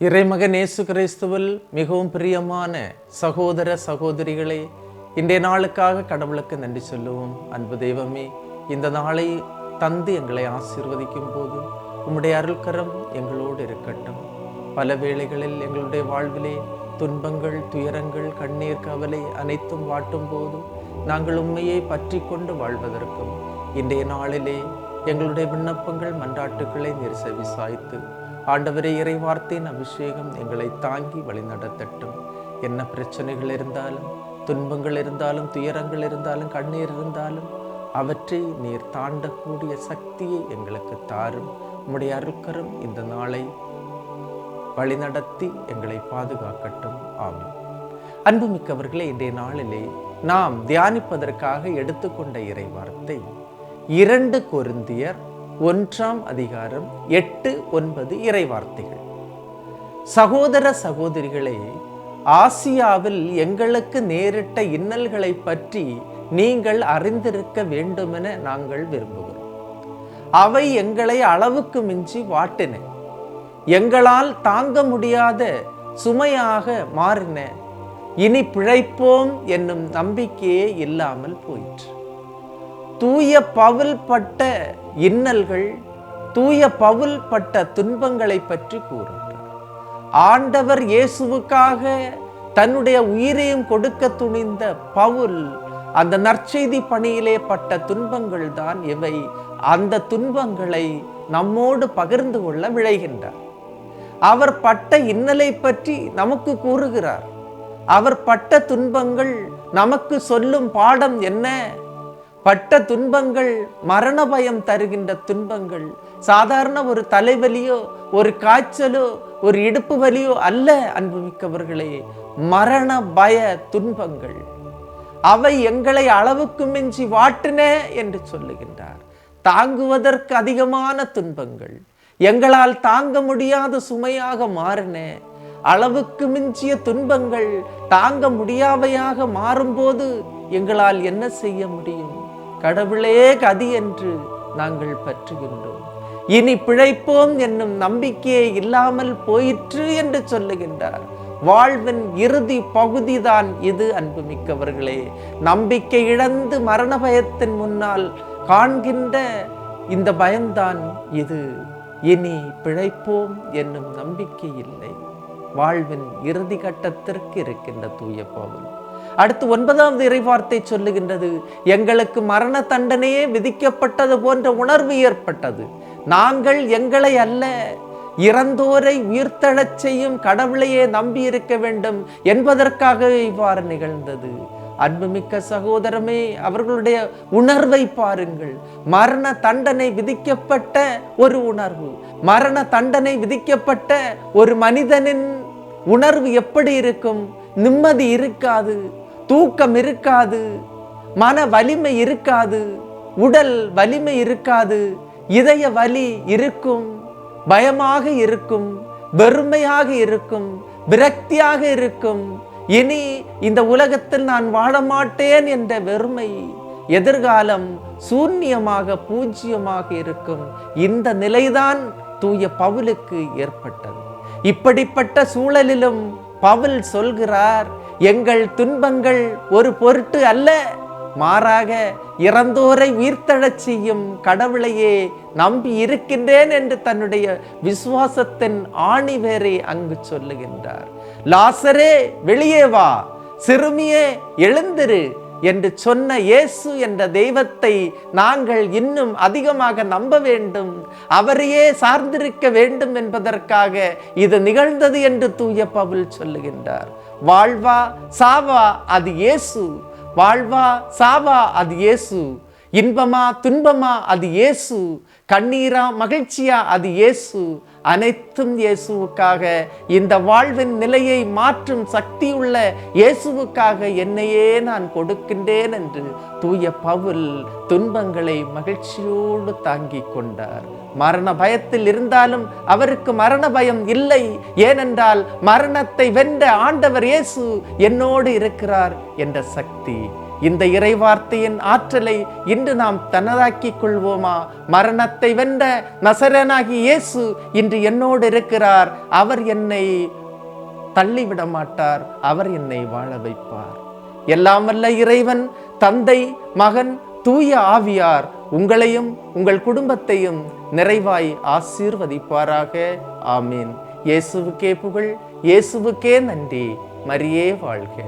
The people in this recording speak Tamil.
இறைமகன் இயேசு கிறிஸ்துவில் மிகவும் பிரியமான சகோதர சகோதரிகளை இன்றைய நாளுக்காக கடவுளுக்கு நன்றி சொல்லுவோம். அன்பு தெய்வமே இந்த நாளை தந்து எங்களை ஆசீர்வதிக்கும் போது உம்முடைய அருள்கரம் எங்களோடு இருக்கட்டும். பல வேளைகளில் எங்களுடைய வாழ்விலே துன்பங்கள் துயரங்கள் கண்ணீர் கவலை அனைத்தும் வாட்டும் போது நாங்கள் உண்மையை பற்றி கொண்டு வாழ்வதற்கும் இன்றைய நாளிலே எங்களுடைய விண்ணப்பங்கள் மன்றாட்டுக்களை நீர் சாய்த்து ஆண்டவரே இறைவார்த்தையின் அபிஷேகம் எங்களை தாங்கி வழிநடத்தட்டும் என்ன பிரச்சனைகள் இருந்தாலும் துன்பங்கள் இருந்தாலும் துயரங்கள் இருந்தாலும் கண்ணீர் இருந்தாலும் அவற்றை நீர் தாண்டக்கூடிய சக்தியை எங்களுக்கு தாரும். உம்முடைய அருள்கரம் இந்த நாளை வழிநடத்தி எங்களை பாதுகாக்கட்டும். ஆமென். அன்புமிக்கவர்களே இன்றைய நாளிலே நாம் தியானிப்பதற்காக எடுத்துக்கொண்ட இறை வார்த்தை இரண்டு கொருந்தியர் ஒன்றாம் அதிகாரம் எட்டு ஒன்பது இறைவார்த்தைகள். சகோதர சகோதரிகளே ஆசியாவில் எங்களுக்கு நேரிட்ட இன்னல்களை பற்றி நீங்கள் அறிந்திருக்க வேண்டுமென நாங்கள் விரும்புகிறோம். அவை எங்களை அளவுக்கு மிஞ்சி வாட்டின எங்களால் தாங்க முடியாத சுமையாக மாறின. இனி பிழைப்போம் என்னும் நம்பிக்கையே இல்லாமல் போயிற்று. தூய பவுல் பட்ட இன்னல்கள் தூய பவுல் பட்ட துன்பங்களை பற்றி கூறுகிறார். ஆண்டவர் இயேசுவுக்காக தன்னுடைய உயிரையும் கொடுக்க துணிந்த பவுல் அந்த நற்செய்தி பணியிலே பட்ட துன்பங்கள் தான் இவை. அந்த துன்பங்களை நம்மோடு பகிர்ந்து கொள்ள விளைகின்றார் அவர் பட்ட இன்னலை பற்றி நமக்கு கூறுகிறார். அவர் பட்ட துன்பங்கள் நமக்கு சொல்லும் பாடம் என்ன? பட்ட துன்பங்கள் மரண பயம் தருகின்ற துன்பங்கள் சாதாரண ஒரு தலைவலியோ ஒரு காய்ச்சலோ ஒரு இடுப்பு வலியோ அல்ல அன்புமிக்கவர்களே. மரண பய துன்பங்கள். அவை எங்களை அளவுக்கு மிஞ்சி வாட்டின என்று சொல்லுகின்றார். தாங்குவதற்கு அதிகமான துன்பங்கள். எங்களால் தாங்க முடியாத சுமையாக மாறின அளவுக்கு மிஞ்சிய துன்பங்கள் தாங்க முடியாவையாக மாறும்போது எங்களால் என்ன செய்ய முடியும்? கடவுளே கதி என்று நாங்கள் பற்றுகின்றோம். இனி பிழைப்போம் என்னும் நம்பிக்கையே இல்லாமல் போயிற்று என்று சொல்லுகின்றார். வாழ்வின் இறுதி பகுதிதான் இது அன்புமிக்கவர்களே. நம்பிக்கை இழந்து மரண பயத்தின் முன்னால் காண்கின்ற இந்த பயம்தான் இது. இனி பிழைப்போம் என்னும் நம்பிக்கை இல்லை. வாழ்வின் இறுதி கட்டத்திற்கு இருக்கின்ற தூய பவுல் அடுத்து ஒன்பதாவது இறைவார்த்தை சொல்லுகின்றது எங்களுக்கு மரண தண்டனையே விதிக்கப்பட்டது போன்ற உணர்வு ஏற்பட்டது. நாங்கள் எங்களை அல்ல இறந்தோரை உயிர்த்தழச் செய்யும் கடவுளையே நம்பி இருக்க வேண்டும் என்பதற்காக இவ்வாறு நிகழ்ந்தது. அன்புமிக்க சகோதரமே அவர்களுடைய உணர்வை பாருங்கள். மரண தண்டனை விதிக்கப்பட்ட ஒரு உணர்வு மரண தண்டனை விதிக்கப்பட்ட ஒரு மனிதனின் உணர்வு எப்படி இருக்கும்? நிம்மதி இருக்காது தூக்கம் இருக்காது மன வலிமை இருக்காது உடல் வலிமை இருக்காது இதய வலி இருக்கும் பயமாக இருக்கும் வெறுமையாக இருக்கும் விரக்தியாக இருக்கும். இனி இந்த உலகத்தில் நான் வாழ மாட்டேன் என்ற வெறுமை எதிர்காலம் சூன்யமாக பூஜ்யமாக இருக்கும். இந்த நிலைதான் தூய பவுலுக்கு ஏற்பட்டது. இப்படிப்பட்ட சூழலிலும் பவுல் சொல்கிறார் எங்கள் துன்பங்கள் ஒரு பொருட்டு அல்ல. மாறாக இறந்தோரை உயிர்த்தழச் செய்யும் கடவுளையே நம்பி இருக்கின்றேன் என்று தன்னுடைய விசுவாசத்தின் ஆணிவேரை அங்கு சொல்லுகின்றார். லாசரே வெளியே வா. சிறுமியே எழுந்திரு. என்று சொன்ன இயேசு என்ற தெய்வத்தை நாங்கள் இன்னும் அதிகமாக நம்ப வேண்டும் அவரையே சார்ந்திருக்க வேண்டும் என்பதற்காக இது நிகழ்ந்தது என்று தூய பவுல் சொல்லுகின்றார். வாழ்வா சாவா அது இயேசு. வாழ்வா சாவா அது இயேசு. இன்பமா துன்பமா அது இயேசு. கண்ணீரா மகிழ்ச்சியா அது இயேசு. அனைத்தும் இயேசுவுக்காக. இந்த வாழ்வின் நிலையை மாற்றும் சக்தியுள்ள இயேசுவுக்காக என்னையே நான் கொடுக்கின்றேன் என்று தூய பவுல் துன்பங்களை மகிழ்ச்சியோடு தாங்கிக் கொண்டார். மரண பயத்தில் இருந்தாலும் அவருக்கு மரண பயம் இல்லை. ஏனென்றால் மரணத்தை வென்ற ஆண்டவர் இயேசு என்னோடு இருக்கிறார் என்ற சக்தி இந்த இறைவார்த்தையின் ஆற்றலை இன்று நாம் தனதாக்கிக் கொள்வோமா? மரணத்தை வென்ற நசரனாகி இயேசு இன்று என்னோடு இருக்கிறார். அவர் என்னை தள்ளிவிட மாட்டார் அவர் என்னை வாழ வைப்பார். எல்லாம் வல்ல இறைவன் தந்தை மகன் தூய ஆவியார் உங்களையும் உங்கள் குடும்பத்தையும் நிறைவாய் ஆசீர்வதிப்பாராக. ஆமீன். இயேசுவுக்கே புகழ் இயேசுவுக்கே நன்றி. மரியே வாழ்க.